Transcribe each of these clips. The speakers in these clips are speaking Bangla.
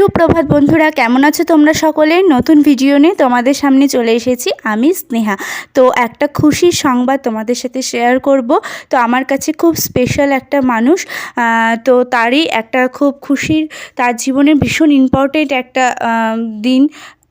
সুপ্রভাত বন্ধুরা, কেমন আছো তোমরা সকলে? নতুন ভিডিও নিয়ে তোমাদের সামনে চলে এসেছি আমি স্নেহা। তো একটা খুশির সংবাদ তোমাদের সাথে শেয়ার করব। তো আমার কাছে খুব স্পেশাল একটা মানুষ তো তারই একটা খুব খুশির, তার জীবনের ভীষণ ইম্পর্টেন্ট একটা দিন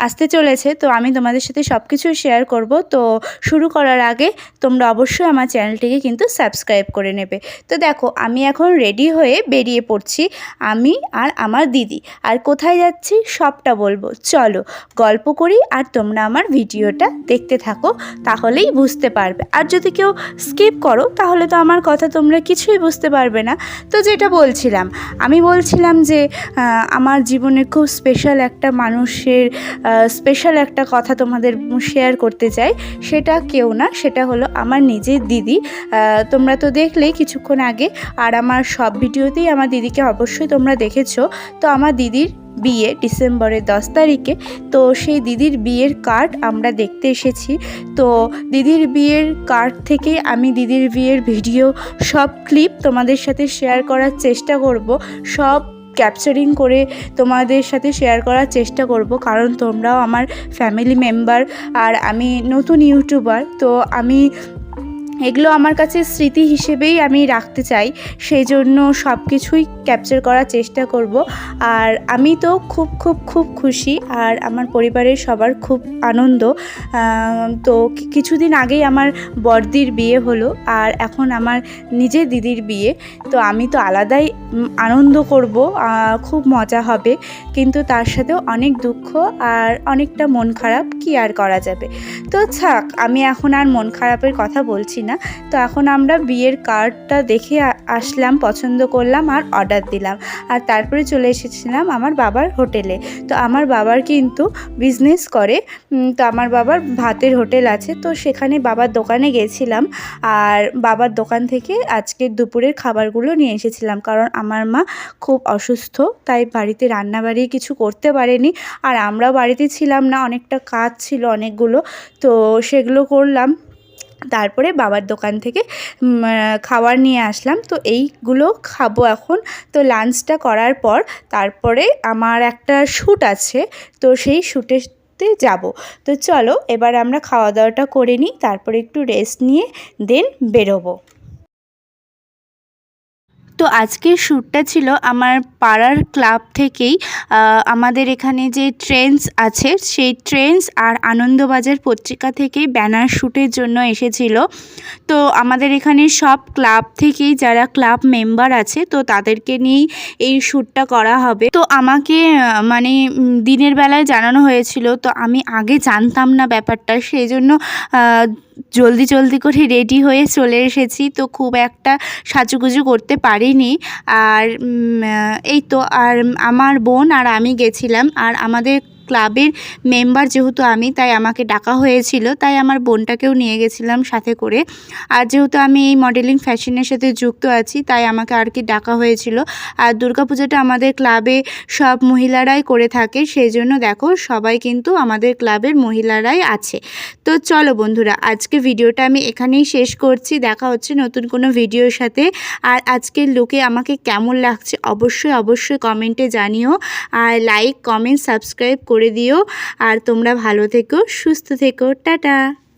আসতে চলেছে, তো আমি তোমাদের সাথে সব কিছুই শেয়ার করব। তো শুরু করার আগে তোমরা অবশ্যই আমার চ্যানেলটিকে কিন্তু সাবস্ক্রাইব করে নেবে। তো দেখো, আমি এখন রেডি হয়ে বেরিয়ে পড়ছি, আমি আর আমার দিদি। আর কোথায় যাচ্ছি সবটা বলব। চলো, গল্প করি আর তোমরা আমার ভিডিওটা দেখতে থাকো, তাহলেই বুঝতে পারবে। আর যদি কেউ স্কিপ করো, তাহলে তো আমার কথা তোমরা কিছুই বুঝতে পারবে না। তো যেটা বলছিলাম, আমি বলছিলাম যে আমার জীবনে খুব স্পেশাল একটা মানুষের স্পেশাল একটা কথা তোমাদের শেয়ার করতে চাই। সেটা কেউ না, সেটা হলো আমার নিজের দিদি। তোমরা তো দেখলেই কিছুক্ষণ আগে, আর আমার সব ভিডিওতেই আমার দিদিকে অবশ্যই তোমরা দেখেছ। তো আমার দিদির বিয়ে ডিসেম্বরের দশ তারিখে। তো সেই দিদির বিয়ের কার্ড আমরা দেখতে এসেছি। তো দিদির বিয়ের কার্ড থেকে আমি দিদির বিয়ের ভিডিও সব ক্লিপ তোমাদের সাথে শেয়ার করার চেষ্টা করব। সব ক্যাপচারিং করে তোমাদের সাথে শেয়ার করার চেষ্টা করব। কারণ তোমরাও আমার ফ্যামিলি মেম্বার আর আমি নতুন ইউটিউবার তো আমি এগুলো আমার কাছে স্মৃতি হিসেবেই আমি রাখতে চাই। সেই জন্য সব কিছুই ক্যাপচার করার চেষ্টা করব। আর আমি তো খুব খুব খুব খুশি আর আমার পরিবারের সবার খুব আনন্দ। তো কিছুদিন আগেই আমার বর্দির বিয়ে হলো আর এখন আমার নিজের দিদির বিয়ে। তো আমি তো আলাদাই আনন্দ করব খুব মজা হবে। কিন্তু তার সাথেও অনেক দুঃখ আর অনেকটা মন খারাপ কি আর করা যাবে। তো থাক, আমি এখন আর মন খারাপের কথা বলছি না। তো এখন আমরা বিয়ের কার্ডটা দেখে আসলাম, পছন্দ করলাম আর অর্ডার দিলাম। আর তারপরে চলে এসেছিলাম আমার বাবার হোটেলে। তো আমার বাবার কিন্তু বিজনেস করে। তো আমার বাবার ভাতের হোটেল আছে। তো সেখানে বাবার দোকানে গেছিলাম। আর বাবার দোকান থেকে আজকে দুপুরের খাবারগুলো নিয়ে এসেছিলাম। কারণ আমার মা খুব অসুস্থ, তাই বাড়িতে রান্নাবাড়ি কিছু করতে পারেনি। আর আমরাও বাড়িতে ছিলাম না, অনেকটা কাজ ছিল অনেকগুলো। তো সেগুলো করলাম। তারপরে বাবার দোকান থেকে খাবার নিয়ে আসলাম। তো এইগুলো খাব এখন। তো লাঞ্চটা করার পর তারপরে আমার একটা শ্যুট আছে। তো সেই শ্যুটেতে যাব। তো চলো, এবার আমরা খাওয়া দাওয়াটা করে নিই, তারপরে একটু রেস্ট নিয়ে দেন বেরোবো। তো আজকের শ্যুটটা ছিল আমার পাড়ার ক্লাব থেকেই আমাদের এখানে যে ট্রেন্ডস আছে, সেই ট্রেন্ডস আর আনন্দবাজার পত্রিকা থেকেই ব্যানার শ্যুটের জন্য এসেছিল। তো আমাদের এখানে সব ক্লাব থেকেই যারা ক্লাব মেম্বার আছে, তো তাদেরকে নিয়েই এই শ্যুটটা করা হবে। তো আমাকে মানে দিনের বেলায় জানানো হয়েছিল, তো আমি আগে জানতাম না ব্যাপারটা, সেই জন্য জলদি জলদি করে রেডি হয়ে চলে এসেছি। তো খুব একটা সাজুগুজু করতে পারিনি। আর এই তো, আর আমার বোন আর আমি গেছিলাম। আর আমাদের ক্লাবের মেম্বার যেহেতু আমি, তাই আমাকে ডাকা হয়েছিল, তাই আমার বোনটাকেও নিয়ে গেছিলাম সাথে করে। আর যেহেতু আমি এই মডেলিং ফ্যাশনের সাথে যুক্ত আছি, তাই আমাকে আর কি ডাকা হয়েছিল। আর দুর্গাপুজোটা আমাদের ক্লাবে সব মহিলারাই করে থাকে সেই জন্য দেখো সবাই কিন্তু আমাদের ক্লাবের মহিলারাই আছে। তো চলো বন্ধুরা, আজকে ভিডিওটা আমি এখানেই শেষ করছি। দেখা হচ্ছে নতুন কোনো ভিডিওর সাথে। আর আজকের লুকে আমাকে কেমন লাগছে অবশ্যই অবশ্যই কমেন্টে জানিও। আর লাইক, কমেন্ট, সাবস্ক্রাইব করে দিও। আর তোমরা ভালো থেকো সুস্থ থেকো। টাটা।